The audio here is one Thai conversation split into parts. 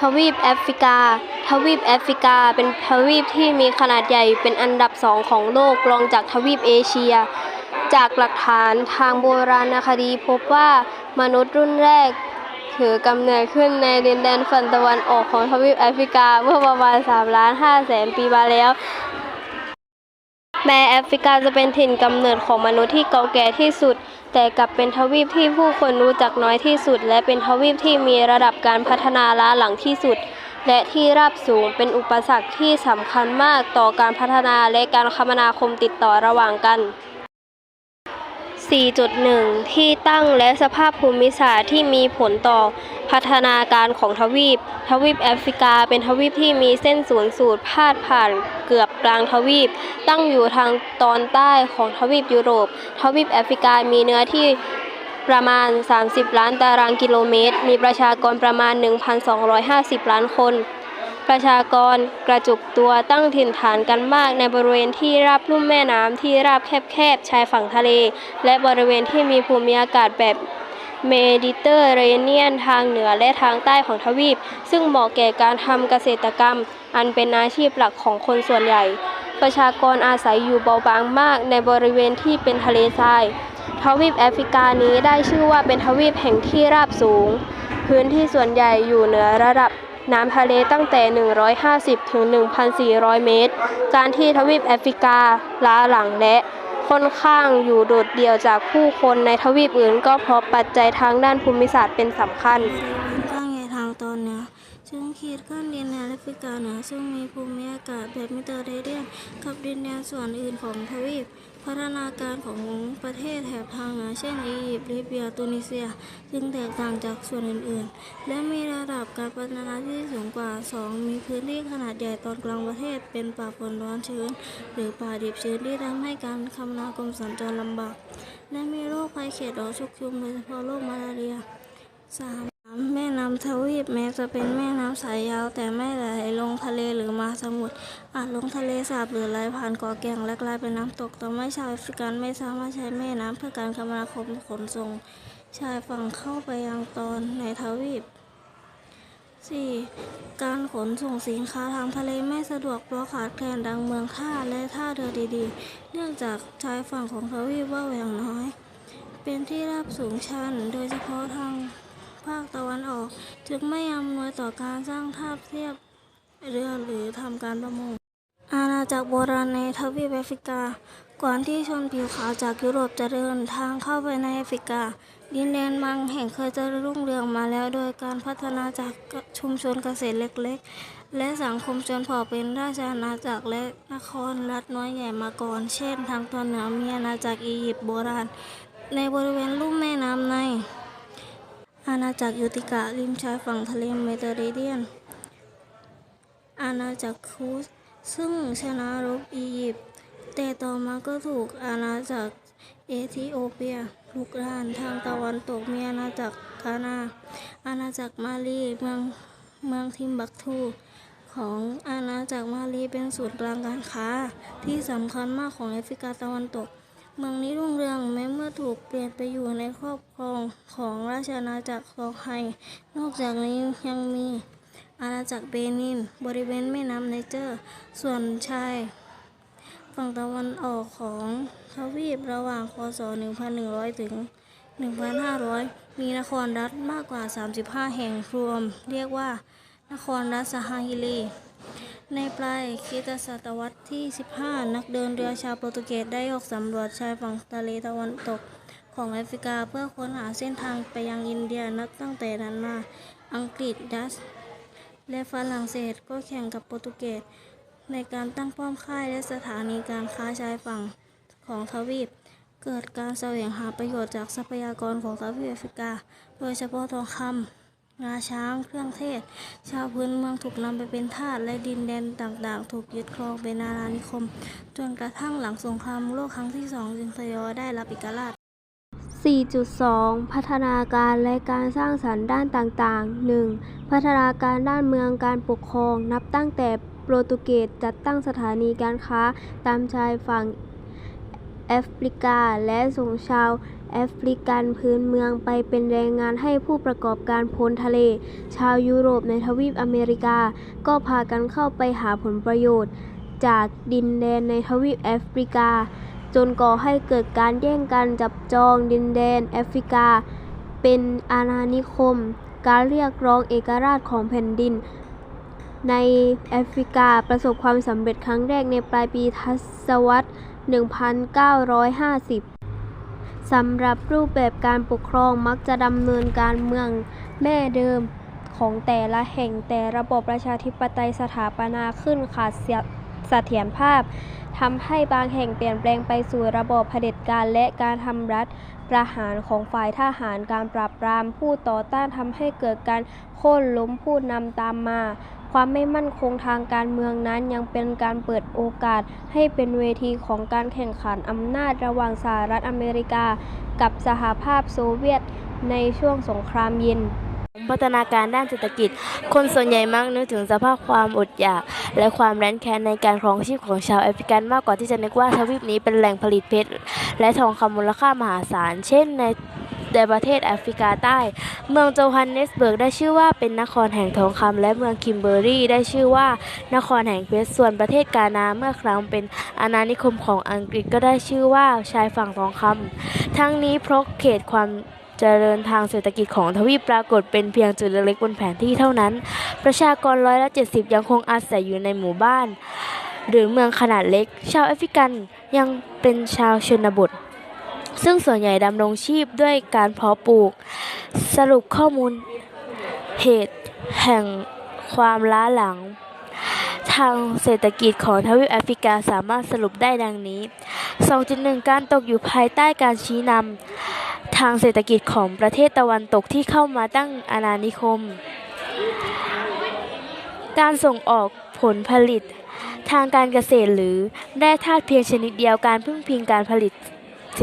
ทวีปแอฟริกา ทวีปแอฟริกา เป็นทวีปที่มีขนาดใหญ่เป็นอันดับสองของโลกรองจากทวีปเอเชีย จากหลักฐานทางโบราณคดีพบว่ามนุษย์รุ่นแรกถือกำเนิดขึ้นในดินแดนฝั่งตะวันออกของทวีปแอฟริกาเมื่อประมาณ3ล้าน5แสนปีมาแล้ว แม้แอฟริกาจะเป็นถิ่นกำเนิดของมนุษย์ที่เก่าแก่ที่สุด แต่กลับเป็นทวีปที่ผู้คนรู้จักน้อยที่สุด และเป็นทวีปที่มีระดับการพัฒนาล้าหลังที่สุด และที่ราบสูงเป็นอุปสรรคที่สำคัญมากต่อการพัฒนาและการคมนาคมติดต่อระหว่างกัน 4.1 ที่ตั้งและสภาพภูมิศาสตร์ที่มีผลต่อพัฒนาการของทวีป ทวีปแอฟริกาเป็นทวีปที่มีเส้นศูนย์สูตรพาดผ่านเกือบกลางทวีป ตั้งอยู่ทางตอนใต้ของทวีปยุโรป ทวีปแอฟริกามีเนื้อที่ประมาณ 30 ล้านตารางกิโลเมตร มีประชากรประมาณ 1,250 ล้านคน ประชากรกระจุกตัวตั้งถิ่นฐานกันมากในบริเวณที่ราบลุ่มแม่น้ำที่ราบแคบๆชายฝั่งทะเล และบริเวณที่มีภูมิอากาศแบบเมดิเตอร์เรเนียนทางเหนือและทางใต้ของทวีป ซึ่งเหมาะแก่การทำเกษตรกรรม อันเป็นอาชีพหลักของคนส่วนใหญ่ ประชากรอาศัยอยู่เบาบางมากในบริเวณที่เป็นทะเลทราย ทวีปแอฟริกานี้ได้ชื่อว่าเป็นทวีปแห่งที่ราบสูง พื้นที่ส่วนใหญ่อยู่เหนือระดับ น้ำทะเลตั้งแต่ 150 ถึง 1,400 เมตร การที่ทวีปแอฟริกาล้าหลังและค่อนข้างอยู่โดดเดี่ยวจากผู้คนในทวีปอื่น ก็เพราะปัจจัยทางด้านภูมิศาสตร์เป็นสำคัญบริเวณข้างใหญ่ทางตอนเหนือซึ่งขีดกั้นดินในแอฟริกาเหนือซึ่งมีภูมิอากาศแบบมิเตอร์เรด กับดินแดนส่วนอื่นของทวีป พัฒนาการของประเทศแถบทางเหนือเช่นอียิปต์ลิเบียตุนิเซีย จึงแตกต่างจากส่วนอื่นๆ และมีระดับการพัฒนาที่สูงกว่า 2 มีพื้นที่ขนาดใหญ่ตอนกลางประเทศ เป็นป่าฝนร้อนชื้น หรือป่าดิบชื้นที่ทำให้การคมนาคมสัญจรลำบากและมีโรคภัยเขตร้อนชุกชุมโดยเฉพาะโรคมาลาเรียสาม น้ำทวีปแม้จะเป็นแม่น้ำสายยาว แต่ไม่ไหลลงทะเลหรือมหาสมุทรอาจลงทะเลสาบหรือไหลผ่านเกาะแก่งและกลายเป็นน้ำตกทำให้ชาวแอฟริกันไม่สามารถใช้แม่น้ำเพื่อการคมนาคมขนส่งชายฝั่งเข้าไปยังตอนในทวีป 4. การขนส่งสินค้าทางทะเลไม่สะดวกเพราะขาดแคลนดังเมืองท่าและท่าเรือดีๆ เนื่องจากชายฝั่งของทวีปว่าอย่างน้อย เป็นที่ราบสูงชันโดยเฉพาะทาง ภาคตะวันออก จึงไม่อำนวยต่อการสร้างท่าเทียบเรือหรือทำการประมง อาณาจักรโบราณในทวีปแอฟริกา ก่อนที่ชนผิวขาวจากยุโรปจะเดินทางเข้าไปในแอฟริกา ดินแดนบางแห่งเคยจะรุ่งเรืองมาแล้ว โดยการพัฒนาจากชุมชนเกษตรเล็กๆ และสังคมชนเผ่าเป็นราชอาณาจักรและนครรัฐน้อยใหญ่มาก่อน เช่น ทางตอนเหนือมีอาณาจักรอียิปต์โบราณ ในบริเวณลุ่มแม่น้ำใน อาณาจักรยูติกะริมชายฝั่งทะเลเมดิเตอร์เรเนียน อาณาจักรคูสซึ่งชนะรบอียิปต์แต่ต่อมาก็ถูกอาณาจักรเอธิโอเปียลุกรานทางตะวันตกมีอาณาจักรกานา อาณาจักรมาลีเมืองเมืองทิมบักทูของอาณาจักรมาลีเป็นศูนย์กลางการค้าที่สำคัญมากของแอฟริกาตะวันตก เมืองนี้รุ่งเรืองแม้เมื่อถูกเปลี่ยนไปอยู่ในครอบครองของราชอาณาจักรซองไฮนอกจากนี้ยังมีอาณาจักรเบนิน บริเวณแม่น้ำไนเจอร์ ส่วนชาย ฝั่งตะวันออกของทวีประหว่างคศ 1,100 ถึง 1,500 มีนครรัฐมากกว่า 35 แห่งรวม เรียกว่า นครรัฐสหาฮิลี ในปลายคริสตศตวรรษที่ 15 นักเดินเรือชาวโปรตุเกสได้ออกสำรวจชายฝั่งทะเลตะวันตกของแอฟริกาเพื่อค้นหาเส้นทางไปยังอินเดียนับตั้งแต่นั้นมา อังกฤษดัชและฝรั่งเศสก็แข่งกับโปรตุเกสในการตั้งป้อมค่ายและสถานีการค้าชายฝั่งของทวีป เกิดการแสวงหาประโยชน์จากทรัพยากรของทวีปแอฟริกา โดยเฉพาะทองคำ งาช้างเครื่องเทศ ชาวพื้นเมืองถูกนำไปเป็นทาสและดินแดนต่างๆ ถูกยึดครองเป็นอาณานิคม จนกระทั่งหลังสงครามโลกครั้งที่สองจึงทยอยได้รับเอกราช4.2 พัฒนาการและการสร้างสรรค์ด้านต่างๆ 1. พัฒนาการด้านเมืองการปกครอง นับตั้งแต่โปรตุเกสจัดตั้งสถานีการค้าตามชายฝั่งแอฟริกา และส่งชาว แอฟริกันพื้นเมืองไปเป็นแรงงานให้ผู้ประกอบการพ้นทะเล ชาวยุโรปในทวีปอเมริกา ก็พากันเข้าไปหาผลประโยชน์ จากดินแดนในทวีปแอฟริกา จนก่อให้เกิดการแย่งกันจับจองดินแดนแอฟริกา เป็นอาณานิคม การเรียกร้องเอกราชของแผ่นดิน ในแอฟริกาประสบความสำเร็จครั้งแรกในปลายปีทศวรรษ 1950 สำหรับรูปแบบการปกครองมักจะดำเนินการเมืองแม่เดิมของแต่ละแห่งแต่ระบบประชาธิปไตยสถาปนาขึ้นขาดเสียสถียรภาพทำให้บางแห่งเปลี่ยนแปลงไปสู่ระบบเผด็จการและการทำรัฐประหารของฝ่ายทหารการปราบปรามผู้ต่อต้านทำให้เกิดการโค่นล้มผู้นำตามมา ความไม่มั่นคงทางการเมืองนั้นยังเป็นการเปิดโอกาสให้เป็นเวทีของการแข่งขันอำนาจระหว่างสหรัฐอเมริกา กับสหภาพโซเวียตในช่วงสงครามเย็นพัฒนาการด้านเศรษฐกิจ คนส่วนใหญ่มักนึกถึงสภาพความอดอยาก และความแร้นแค้นในการครองชีพของชาวแอฟริกันมากกว่าที่จะนึกว่าทวีปนี้เป็นแหล่งผลิตเพชร และทองคำมูลค่ามหาศาล เช่นใน ในประเทศแอฟริกาใต้ เมืองโจฮันเนสเบิร์กได้ชื่อว่าเป็นนครแห่งทองคำและเมืองคิมเบอร์รีได้ชื่อว่านครแห่งเพชรส่วนประเทศกานาเมื่อครั้งเป็นอาณานิคมของอังกฤษก็ได้ชื่อว่าชายฝั่งทองคำทั้งนี้เพราะเขตความเจริญทางเศรษฐกิจของทวีปปรากฏเป็นเพียงจุดเล็กๆบนแผนที่เท่านั้น ประชากรร้อยละ70 ยังคงอาศัยอยู่ในหมู่บ้าน หรือเมืองขนาดเล็ก ชาวแอฟริกันยังเป็นชาวชนบท ซึ่งส่วนใหญ่ดำรงชีพด้วยการเพาะปลูก สรุปข้อมูลเหตุแห่งความล้าหลัง ทางเศรษฐกิจของทวีปแอฟริกาสามารถสรุปได้ดังนี้ 2.1 การตกอยู่ภายใต้การชี้นำทางเศรษฐกิจของประเทศตะวันตกที่เข้ามาตั้งอาณานิคม การส่งออกผลผลิต ทางการเกษตรหรือแร่ธาตุเพียงชนิดเดียวการพึ่งพิงการผลิต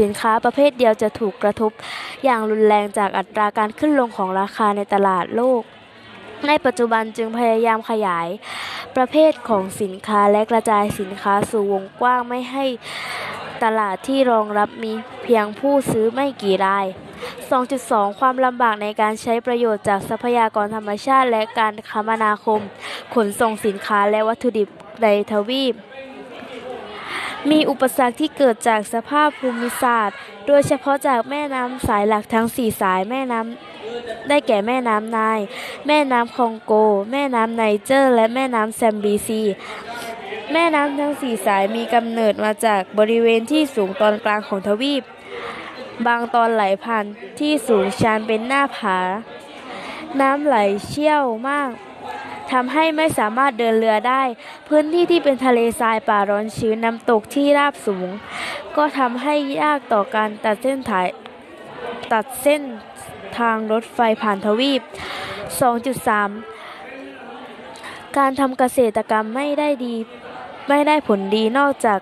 สินค้าประเภทเดียวจะถูกกระทบ อย่างรุนแรงจากอัตราการขึ้นลงของราคาในตลาดโลก ในปัจจุบันจึงพยายามขยาย ประเภทของสินค้าและกระจายสินค้าสู่วงกว้างไม่ให้ตลาดที่รองรับมีเพียงผู้ซื้อไม่กี่ราย 2.2 ความลำบากในการใช้ประโยชน์จากทรัพยากรธรรมชาติและการคมนาคม ขนส่งสินค้าและวัตถุดิบในทวีป มีอุปสรรคที่เกิดจากสภาพภูมิศาสตร์ โดยเฉพาะจากแม่น้ำสายหลักทั้ง4สายแม่น้ำได้แก่แม่น้ำไนาย แม่น้ำคองโก แม่น้ำไนเจอร์ และแม่น้ำแซมบีซี แม่น้ำทั้งสี่สายมีกำเนิดมาจากบริเวณที่สูงตอนกลางของทวีป บางตอนไหลผ่านที่สูงชันเป็นหน้าผา น้ำไหลเชี่ยวมาก ทำให้ไม่สามารถเดินเรือได้ พื้นที่ที่เป็นทะเลทรายป่าร้อนชื้นน้ำตกที่ราบสูง ก็ทำให้ยากต่อการตัดเส้นทายตัดเส้นทางรถไฟผ่านทวีป 2.3 การทำเกษตรกรรมไม่ได้ดีไม่ได้ผลดีนอกจาก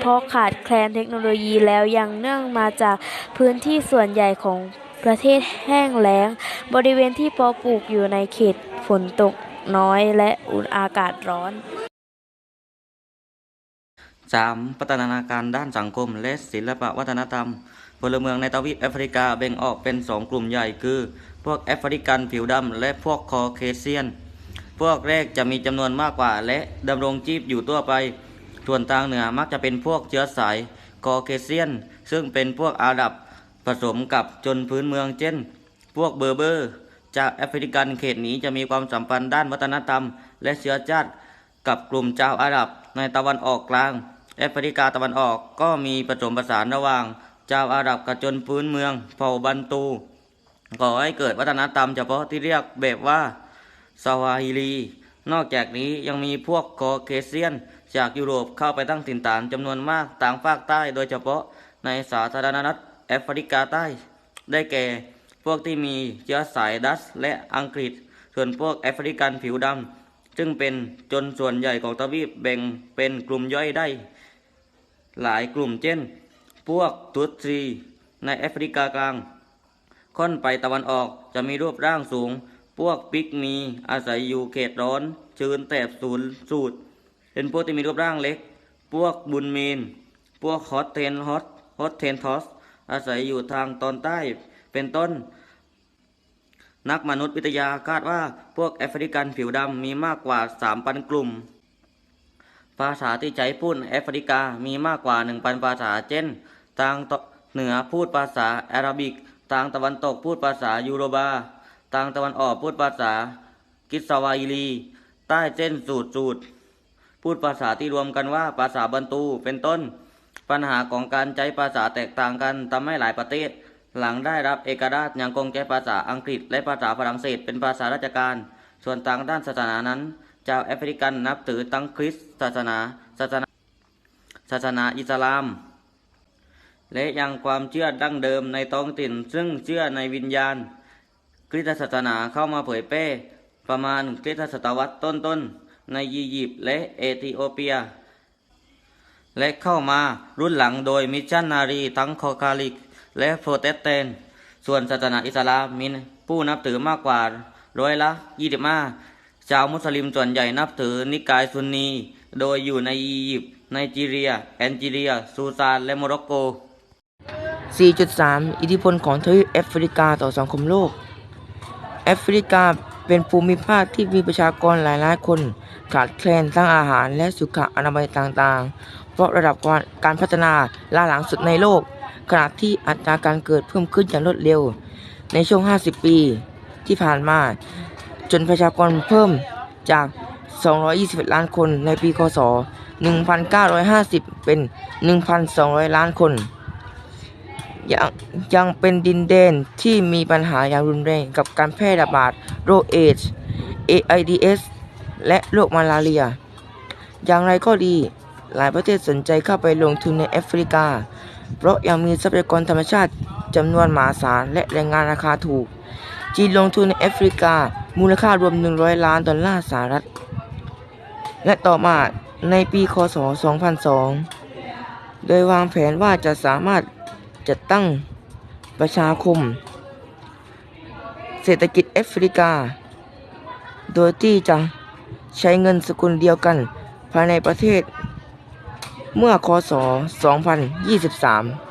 เพราะขาดแคลนเทคโนโลยีแล้วยังเนื่องมาจากพื้นที่ส่วนใหญ่ของประเทศแห้งแล้ง บริเวณที่เพาะปลูกอยู่ในเขต ฝนตกน้อยและอุณอากาศร้อน 3. พัฒนาการด้านสังคมและศิลปวัฒนธรรม พลเมืองในทวีปแอฟริกาแบ่งออกเป็นสองกลุ่มใหญ่คือ พวกแอฟริกันผิวดำและพวกคอเคเซียน พวกแรกจะมีจำนวนมากกว่า และดำรงชีพอยู่ทั่วไป ส่วนทางเหนือมักจะเป็นพวกเชื้อสายคอเคเซียน ซึ่งเป็นพวกอาหรับผสมกับจนพื้นเมืองเช่น พวกเบอร์เบอร์ จากแอฟริกันเขตนี้จะมีความสัมพันธ์ด้านวัฒนธรรม และเชื้อชาติกับกลุ่มชาวอาหรับ ในตะวันออกกลาง แอฟริกาตะวันออกก็มีผสมผสานระหว่างชาวอาหรับกับจนพื้นเมืองเผ่าบันตูก่อให้เกิดวัฒนธรรมเฉพาะที่เรียกแบบว่าสวาฮิลี นอกจากนี้ยังมีพวกคอเคเซียน จากยุโรปเข้าไปตั้งถิ่นฐานจำนวนมากต่างภาคใต้ โดยเฉพาะในสาธารณรัฐแอฟริกาใต้ ได้แก่ พวกที่มีเชื้อสายดัชและอังกฤษ ส่วนพวกแอฟริกันผิวดำซึ่งเป็นจนส่วนใหญ่ของทวีปแบ่งเป็นกลุ่มย่อยได้ หลายกลุ่มเช่น พวกตุตซีในแอฟริกากลาง ค่อนไปตะวันออกจะมีรูปร่างสูง พวกปิกมีอาศัยอยู่เขตร้อน ชื้นแถบศูนย์สูตรเป็นพวกที่มีรูปร่างเล็ก พวกบุญมีน พวกฮอตเทนฮอตฮอตเทนทอสอาศัยอยู่ทางตอนใต้ เป็นต้น นักมนุษยวิทยาคาดว่าพวกแอฟริกันผิวดำมีมากกว่า 3,000 กลุ่ม ภาษาที่ใช้พูดแอฟริกามีมากกว่า 1,000 ภาษา เช่น ทางตเหนือพูดภาษาอาหรับิก ทางตะวันตกพูดภาษายูโรบา ทางตะวันออกพูดภาษากิสวาอิลี ใต้เส้นสูตรสูตรพูดภาษาที่รวมกันว่าภาษาบันตูเป็นต้น ปัญหาของการใช้ภาษาแตกต่างกันทำให้หลายประเทศ หลังได้รับเอกราชยังคงใช้ภาษาอังกฤษและภาษาฝรั่งเศสเป็นภาษาราชการ ส่วนทางด้านศาสนานั้นชาวแอฟริกันนับถือทั้งคริสต์ศาสนาศาสนาศาสนาอิสลาม และยังความเชื่อดั้งเดิมในท้องถิ่น ซึ่งเชื่อในวิญญาณ คริสตศาสนาเข้ามาเผยแพร่ประมาณคริสตศตวรรษต้นๆ ในอียิปต์และเอธิโอเปีย และเข้ามารุ่นหลังโดยมิชชันนารีทั้งคอคาลิก และโปรเตสแตนต์ส่วนศาสนาอิสลามมีผู้นับถือมากกว่าร้อยละ 25 ชาวมุสลิมส่วนใหญ่นับถือนิกายซุนนี โดยอยู่ในอียิปต์ไนจีเรีย แอนจีเรีย ซูซาน และโมร็อกโก 4.3 อิทธิพลของทวีปแอฟริกาต่อสังคมโลก แอฟริกาเป็นภูมิภาคที่มีประชากรหลายล้านคน ขาดแคลนทั้งอาหารและสุขอนามัยต่างๆ เพราะระดับการพัฒนาล้าหลังสุดในโลก ขณะที่อัตราการเกิดเพิ่มขึ้นอย่างรวดเร็ว ในช่วง 50 ปีที่ผ่านมา จนประชากรเพิ่มจาก 221 ล้านคนในปีคศ 1950 เป็น 1,200 ล้านคนยังยังเป็นดินแดนที่มีปัญหาอย่างรุนแรงกับการแพร่ระบาดโรคเอดส์ AIDS และโรคมาลาเรีย อย่างไรก็ดี หลายประเทศสนใจเข้าไปลงทุนในแอฟริกา เพราะยังมีทรัพยากรธรรมชาติจำนวนมหาศาลและแรงงานราคาถูก จีนลงทุนในแอฟริกา มูลค่ารวม 100 ล้านดอลลาร์สหรัฐ และต่อมาในปีคศ 2002 โดยวางแผนว่าจะสามารถจัดตั้งประชาคม เศรษฐกิจแอฟริกา โดยที่จะใช้เงินสกุลเดียวกันภายในประเทศ เมื่อคศ 2023